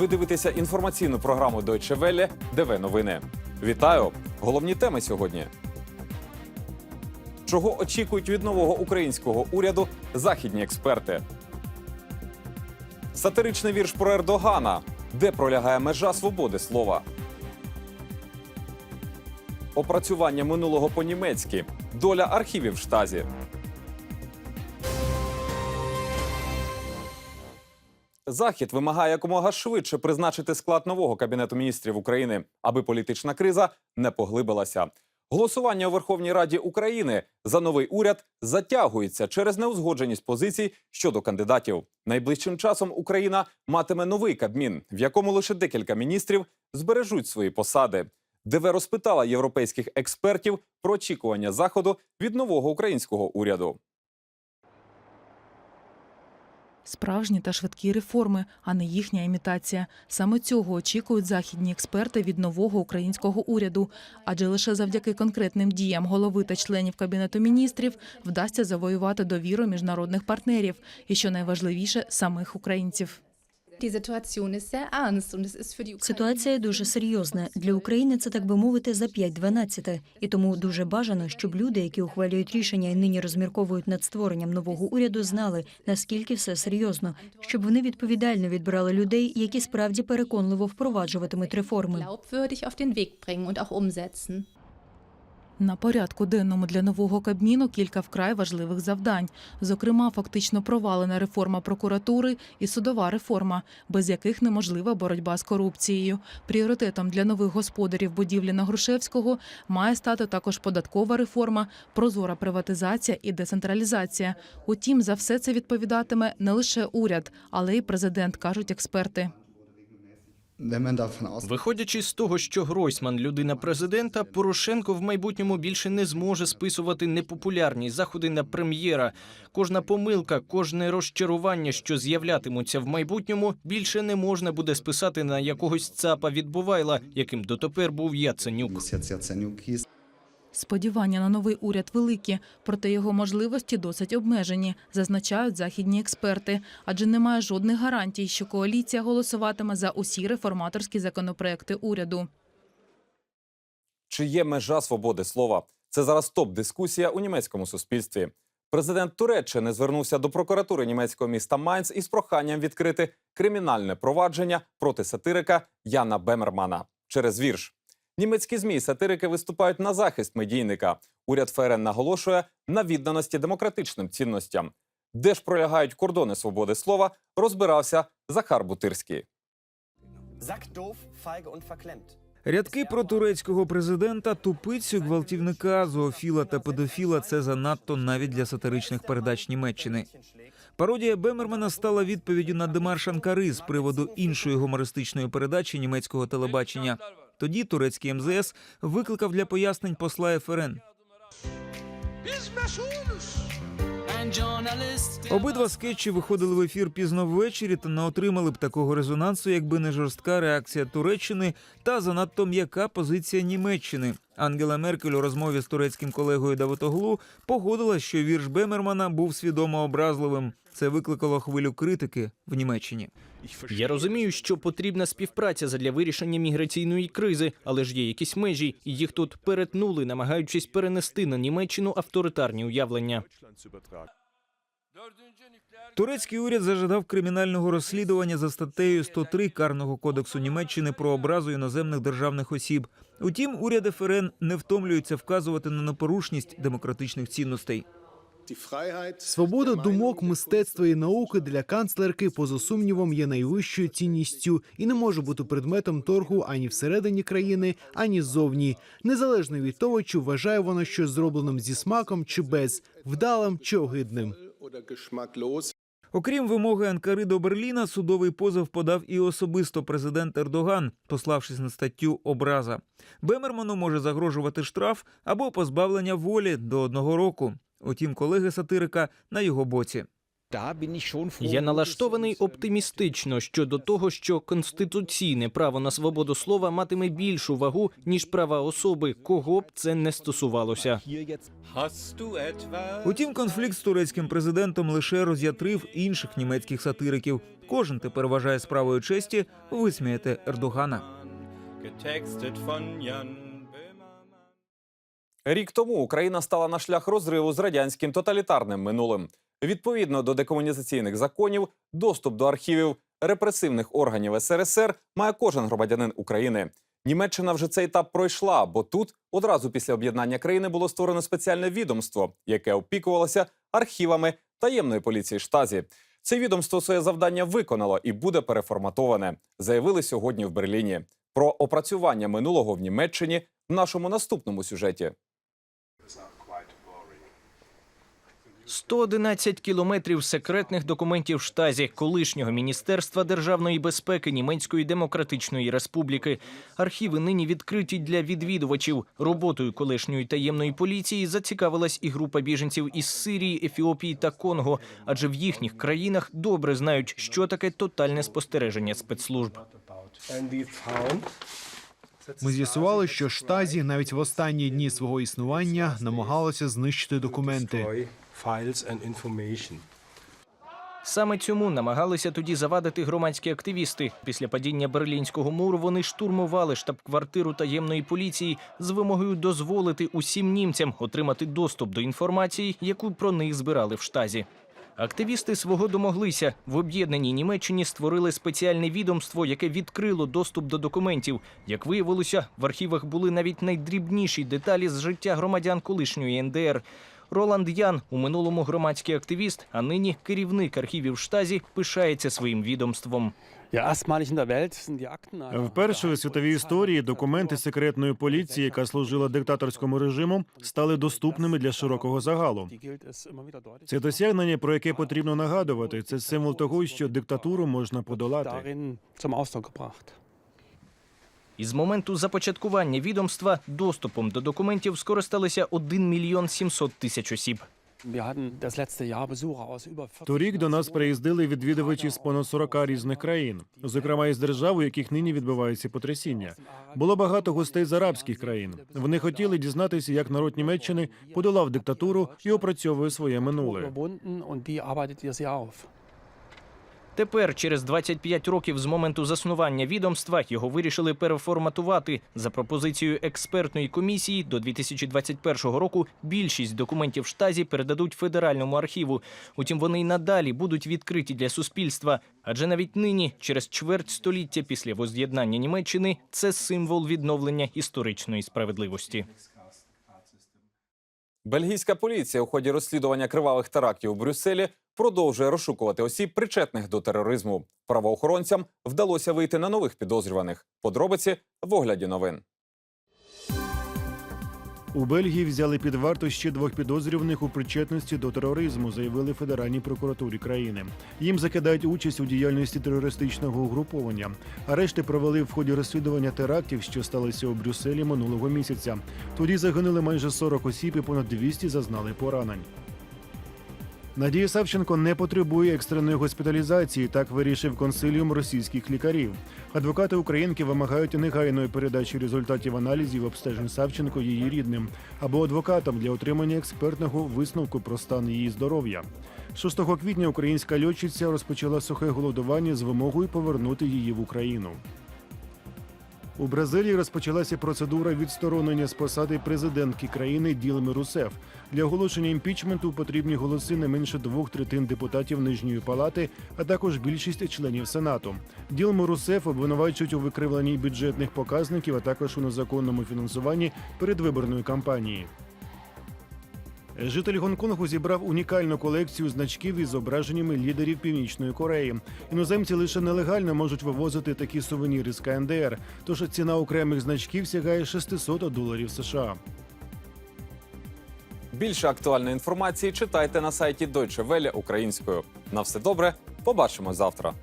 Ви дивитеся інформаційну програму Deutsche Welle ДВ Новини. Вітаю! Головні теми сьогодні. Чого очікують від нового українського уряду західні експерти? Сатиричний вірш про Ердогана. Де пролягає межа свободи слова? Опрацювання минулого по-німецьки. Доля архівів в штазі. Захід вимагає якомога швидше призначити склад нового кабінету міністрів України, аби політична криза не поглибилася. Голосування у Верховній Раді України за новий уряд затягується через неузгодженість позицій щодо кандидатів. Найближчим часом Україна матиме новий кабмін, в якому лише декілька міністрів збережуть свої посади. ДВ розпитала європейських експертів про очікування заходу від нового українського уряду. Справжні та швидкі реформи, а не їхня імітація. Саме цього очікують західні експерти від нового українського уряду. Адже лише завдяки конкретним діям голови та членів кабінету міністрів вдасться завоювати довіру міжнародних партнерів і, що найважливіше, самих українців. Ситуація дуже серйозна для України. Це так би мовити за 5-12. І тому дуже бажано, щоб люди, які ухвалюють рішення і нині розмірковують над створенням нового уряду, знали наскільки все серйозно, щоб вони відповідально відбирали людей, які справді переконливо впроваджуватимуть реформи. На порядку денному для нового кабміну кілька вкрай важливих завдань. Зокрема, фактично провалена реформа прокуратури і судова реформа, без яких неможлива боротьба з корупцією. Пріоритетом для нових господарів будівлі на Грушевського має стати також податкова реформа, прозора приватизація і децентралізація. Утім, за все це відповідатиме не лише уряд, але й президент, кажуть експерти. Виходячи з того, що Гройсман людина президента, Порошенко в майбутньому більше не зможе списувати непопулярні заходи на прем'єра. Кожна помилка, кожне розчарування, що з'являтимуться в майбутньому, більше не можна буде списати на якогось цапа відбувайла, яким дотепер був Яценюк. Яценюк. Сподівання на новий уряд великі, проте його можливості досить обмежені, зазначають західні експерти. Адже немає жодних гарантій, що коаліція голосуватиме за усі реформаторські законопроекти уряду. Чи є межа свободи слова? Це зараз топ-дискусія у німецькому суспільстві. Президент Туреччини звернувся до прокуратури німецького міста Майнц із проханням відкрити кримінальне провадження проти сатирика Яна Бемермана через вірш. Німецькі змі сатирики виступають на захист медійника. Уряд ФРН наголошує на відданості демократичним цінностям. Де ж пролягають кордони свободи слова, розбирався Захар Бутирський. Рядки про турецького президента, тупицю, гвалтівника, зоофіла та педофіла це занадто навіть для сатиричних передач Німеччини. Пародія Бемермана стала відповіддю на демарш Анкари з приводу іншої гумористичної передачі німецького телебачення. Тоді турецький МЗС викликав для пояснень посла ФРН. Обидва скетчі виходили в ефір пізно ввечері та не отримали б такого резонансу, якби не жорстка реакція Туреччини та занадто м'яка позиція Німеччини. Ангела Меркель у розмові з турецьким колегою Давутоглу погодилась, що вірш Бемермана був свідомо образливим. Це викликало хвилю критики в Німеччині. Я розумію, що потрібна співпраця задля вирішення міграційної кризи, але ж є якісь межі, і їх тут перетнули, намагаючись перенести на Німеччину авторитарні уявлення. Турецький уряд зажадав кримінального розслідування за статтею 103 карного кодексу Німеччини про образу іноземних державних осіб. Утім, уряд ФРН не втомлюється вказувати на непорушність демократичних цінностей. Свобода думок, мистецтва і науки для канцлерки, поза сумнівом, є найвищою цінністю і не може бути предметом торгу ані всередині країни, ані ззовні, незалежно від того, чи вважає вона щось зробленим зі смаком чи без, вдалим чи огидним. Окрім вимоги Анкари до Берліна, судовий позов подав і особисто президент Ердоган, пославшись на статтю образа. Бемерману може загрожувати штраф або позбавлення волі до одного року. Утім, колеги сатирика на його боці. Я налаштований оптимістично щодо того, що конституційне право на свободу слова матиме більшу вагу ніж права особи, кого б це не стосувалося. Утім, конфлікт з турецьким президентом лише роз'ятрив інших німецьких сатириків. Кожен тепер вважає справою честі висміяти Ердогана. Рік тому Україна стала на шлях розриву з радянським тоталітарним минулим. Відповідно до декомунізаційних законів, доступ до архівів репресивних органів СРСР має кожен громадянин України. Німеччина вже цей етап пройшла, бо тут одразу після об'єднання країни було створено спеціальне відомство, яке опікувалося архівами таємної поліції штазі. Це відомство своє завдання виконало і буде переформатоване. Заявили сьогодні в Берліні. Про опрацювання минулого в Німеччині в нашому наступному сюжеті. 111 кілометрів секретних документів штазі колишнього міністерства державної безпеки Німецької демократичної республіки. Архіви нині відкриті для відвідувачів. Роботою колишньої таємної поліції зацікавилась і група біженців із Сирії, Ефіопії та Конго, адже в їхніх країнах добре знають, що таке тотальне спостереження спецслужб. Ми з'ясували, що штазі навіть в останні дні свого існування намагалося знищити документи. Саме цьому намагалися тоді завадити громадські активісти. Після падіння берлінського муру вони штурмували штаб-квартиру таємної поліції з вимогою дозволити усім німцям отримати доступ до інформації, яку про них збирали в штазі. Активісти свого домоглися. В об'єднаній Німеччині створили спеціальне відомство, яке відкрило доступ до документів. Як виявилося, в архівах були навіть найдрібніші деталі з життя громадян колишньої НДР. Роланд Ян у минулому громадський активіст, а нині керівник архівів штазі, пишається своїм відомством. Вперше у світовій історії документи секретної поліції, яка служила диктаторському режиму, стали доступними для широкого загалу. Це досягнення, про яке потрібно нагадувати. Це символ того, що диктатуру можна подолати. Із моменту започаткування відомства доступом до документів скористалися 1 мільйон 700 тисяч осіб. Торік до нас приїздили відвідувачі з понад 40 різних країн, зокрема із держав, у яких нині відбуваються потрясіння. Було багато гостей з арабських країн. Вони хотіли дізнатися, як народ Німеччини подолав диктатуру і опрацьовує своє минуле. Тепер, через 25 років з моменту заснування відомства, його вирішили переформатувати. За пропозицією експертної комісії до 2021 року більшість документів штазі передадуть федеральному архіву. Утім, вони й надалі будуть відкриті для суспільства. Адже навіть нині, через чверть століття після воз'єднання Німеччини, це символ відновлення історичної справедливості. Бельгійська поліція у ході розслідування кривавих терактів у Брюсселі продовжує розшукувати осіб, причетних до тероризму. Правоохоронцям вдалося вийти на нових підозрюваних. Подробиці в огляді новин. У Бельгії взяли під варту ще двох підозрюваних у причетності до тероризму, заявили Федеральній прокуратурі країни. Їм закидають участь у діяльності терористичного угруповання. Арешти провели в ході розслідування терактів, що сталися у Брюсселі минулого місяця. Тоді загинули майже 40 осіб і понад 200 зазнали поранень. Надія Савченко не потребує екстреної госпіталізації. Так вирішив консиліум російських лікарів. Адвокати українки вимагають негайної передачі результатів аналізів обстежень Савченко її рідним або адвокатам для отримання експертного висновку про стан її здоров'я. 6 квітня українська льотчиця розпочала сухе голодування з вимогою повернути її в Україну. У Бразилії розпочалася процедура відсторонення з посади президентки країни Ділми Русеф. Для оголошення імпічменту потрібні голоси не менше двох третин депутатів нижньої палати, а також більшість членів сенату. Ділму Русеф обвинувачують у викривленні бюджетних показників, а також у незаконному фінансуванні передвиборної кампанії. Житель Гонконгу зібрав унікальну колекцію значків із зображеннями лідерів Північної Кореї. Іноземці лише нелегально можуть вивозити такі сувеніри з КНДР, тож ціна окремих значків сягає 600 доларів США. Більше актуальної інформації читайте на сайті Deutsche Welle українською. На все добре. Побачимо завтра.